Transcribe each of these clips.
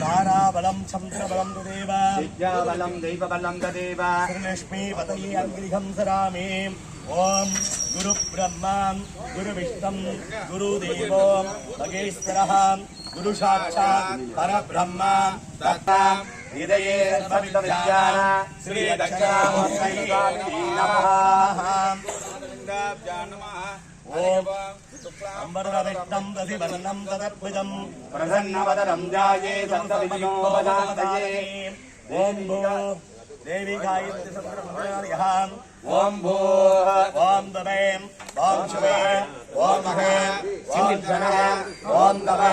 ताराबलं चन्द्रबलं तदेव विद्याबलं दैवबलं तदेव श्रीलक्ष्मीपतये अङ्ग्रिहं सरामि ॐ गुरुब्रह्मा गुरुविष्णं गुरुदेवो भगेश्वरः गुरुसाक्षात् परब्रह्म दत्ता हृदये सर्वविद्यान श्रीदक्षामूर्तये नमः ॐ अम्बरदरिक्तं दधिवदनं तदर्भुजं प्रसन्नवदनं जाये सन्तविनोपदान्तये ॐ भो देवी गायन्ति सन्द्रमणयः ॐ भो ॐ दवे ॐ शिवे ॐ महे ॐ जनः ॐ तवे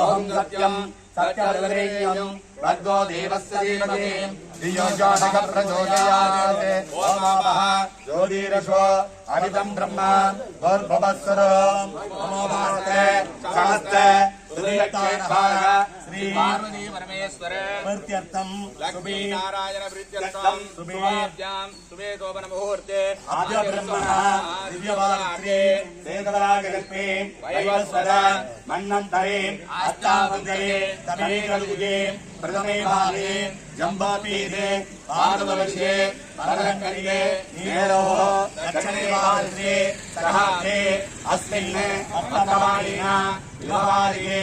ॐ सत्यं सत्यवरेयं भगवो देवस्य देवते दियोजोदिकप्रचोदयात् ओमामः ज्योतिरशो अमितम् ब्रह्म भोर्भवत्सरो। नमो भासते सहस्ते। श्री पार्वती परमेश्वर प्रत्यर्थम लक्ष्मी नारायण प्रत्यर्थम शुभाभ्याम शुभे शोभन मुहूर्ते आद्य ब्रह्मण दिव्य भारत्रे देवरा जगत्पे वैवस्वद मन्नन्तरे अष्टावन्तरे तमे कलुगे प्रथमे भागे जम्बापीरे पार्ववशे परलकण्डे मेरोः दक्षिणे महाद्रे सहाद्रे अस्मिन् अप्तवारिणा युववारिणे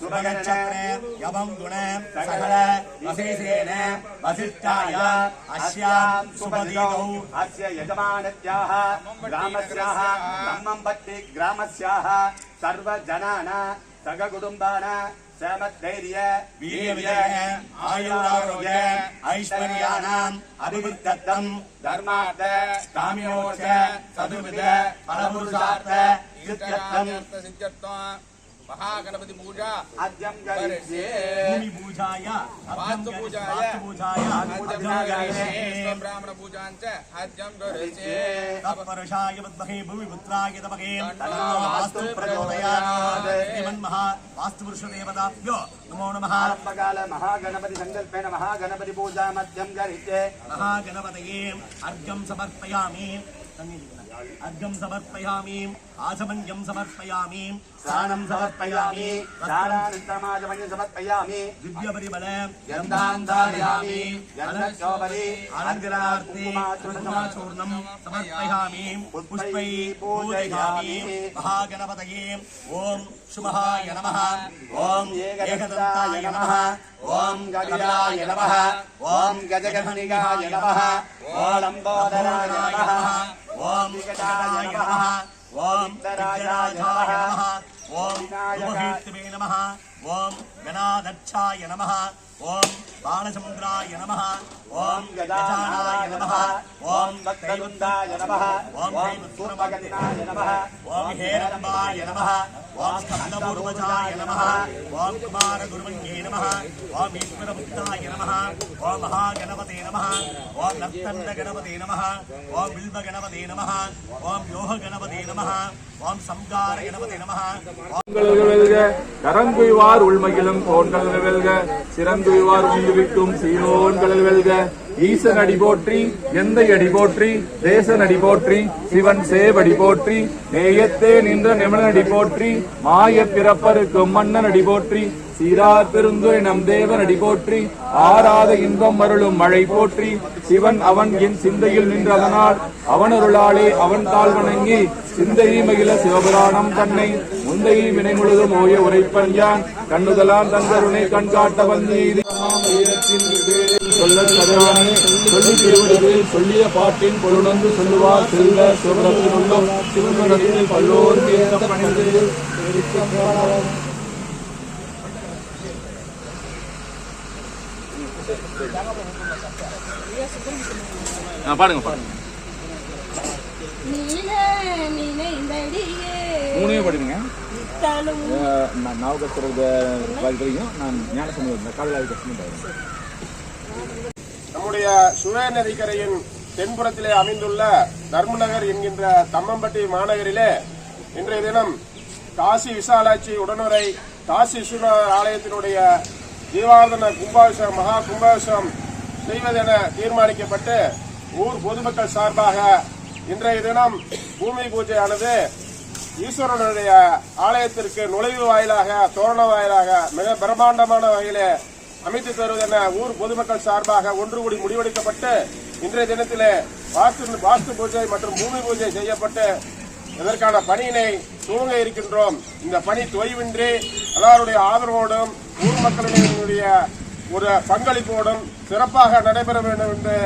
சுபகச்சக்ரே யமம் குணே சகல வசேசேன வசிஷ்டாய அஸ்யாம் சுபதீதௌ. அஸ்ய யஜமானத்யாஹ கிராமஸ்யாஹ தம்மம் பத்தி கிராமஸ்யாஹ சர்வ ஜனான சக குடும்பான சமத்தைரிய வீரிய ஆயுராரோக்கிய ஐஸ்வர்யானாம் அபிவிருத்தம் தர்மார்த்த महागणपति पूजा अद्यं करिष्ये भूमिपूजाय वास्तुपूजाय वास्तुपूजाय पूजाय ब्राह्मण पूजां च आद्यं करिष्ये तत्परुषाय विद्महे भूमिपुत्राय तमहे तन्नो वास्तु प्रचोदयात् श्रीमन्महा वास्तुपुरुषदेवताभ्यो नमो नमः आरम्भकाल महागणपति सङ्कल्पेन महागणपति पूजा मध्यं करिष्ये महागणपतये अर्घ्यं समर्पयामि अर्घ्यं समर्पयामि आचमन्यं समर्पयामि स्नानं समर्पयामि दानानन्तरमाजमन्यं समर्पयामि दिव्यपरिमल गन्धान्धारयामि गन्धशोभरि अनन्तरार्थे चूर्णं समर्पयामि पुष्पै पूजयामि महागणपतये ॐ शुभहाय नमः ॐ एकदन्ताय नमः ॐ गदिराय नमः ॐ गजगन्निकाय नमः ॐ लम्बोदराय नमः ॐ विकटाय नमः ॐ विघ्नराजाय नमः ॐ शुभकीर्तिवे नमः ॐ गणाध्यक्षाय नमः ॐ बालचन्द्राय नमः ॐ गजानाय नमः ॐ भक्तवृन्दाय नमः ॐ पूर्वगतिनाय नमः ॐ हेरम्बाय नमः ॐ स्कन्दपूर्वजाय नमः ॐ कुमारगुरुवन्ये नमः ॐ ईश्वरमुक्ताय नमः ॐ महागणपते नमः ஓம் நப்தந்த கணபதே நம ஓம் வில்வ கணபதே நம ஓம் யோக கணபதே நம ஓம் சம்கார கணபதே நம வெல்க கரங்குய்வார் உள்மகிலும் கோண்டல் வெல்க சிறந்துய்வார் உந்துவிக்கும் சீரோன்கள் வெல்க ஈசன் அடி போற்றி எந்த அடி போற்றி தேசன் அடி போற்றி சிவன் சேவடி போற்றி நேயத்தே நின்ற நிமிடனடி போற்றி மாய பிறப்பருக்கும் மன்னன் அடி போற்றி சீரார் பெருந்துரை நம் தேவன் அடி போற்றி ஆறாத இன்பம் அருளும் மழை போற்றி சிவன் அவன் என் சிந்தையில் நின்றதனால் அவனருளாலே அவன் தாழ் வணங்கி சிந்தையை மகிழ சிவபுராணம் தன்னை முந்தையை வினை முழுதும் ஓய உரைப்பன் யான் கண்ணுதலாம் தந்தருணை கண்காட்ட வந்து சொல்ல சொல்லி திருவிடுவில் சொல்லிய பாட்டின் பொருணந்து சொல்லுவார் செல்ல சிவபுரத்தில் உள்ளோம் சிவபுரத்தில் பல்லோர் பணிந்து பணிந்து பாடுங்க பாடுங்க. நினைந்தடியே. மூணையும் படிடுங்க தலும் நான் நாவுக்கஸ்தர் தெரியும் நான் ஞான சம்பந்தம் காலையில் கஷ்டம் நம்முடைய சுவே நதிக்கரையின் தென்புறத்திலே அமைந்துள்ள தர்மநகர் என்கின்ற தம்மம்பட்டி மாநகரிலே இன்றைய தினம் காசி விசாலாட்சி உடனுரை காசி விஸ்வநாதர் ஆலயத்தினுடைய தீபாவளி கும்பாபிஷேகம் மகா கும்பாபிஷேகம் செய்வதென தீர்மானிக்கப்பட்டு ஊர் பொதுமக்கள் சார்பாக இன்றைய தினம் பூமி பூஜையானது ஈஸ்வரனுடைய ஆலயத்திற்கு நுழைவு வாயிலாக தோரண வாயிலாக மிக பிரம்மாண்டமான வகையிலே அமைத்து தருவதென ஊர் பொதுமக்கள் சார்பாக ஒன்று கூடி முடிவெடுக்கப்பட்டு இன்றைய தினத்திலே வாஸ்து வாஸ்து பூஜை மற்றும் பூமி பூஜை செய்யப்பட்டு இதற்கான பணியினை துவங்க இருக்கின்றோம்? இந்த பணி தொய்வின்றி எல்லாருடைய ஆதரவோடும் ஊர் மக்களினுடைய ஒரு பங்களிப்போடும் சிறப்பாக நடைபெற வேண்டும் என்று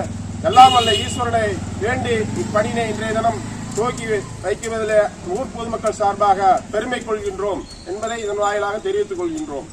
எல்லாம் அல்ல ஈஸ்வரனை வேண்டி இப்பணியினை இன்றைய தினம் துவக்கி வைக்குவதில் ஊர் பொதுமக்கள் சார்பாக பெருமை கொள்கின்றோம் என்பதை இதன் வாயிலாக தெரிவித்துக் கொள்கின்றோம்.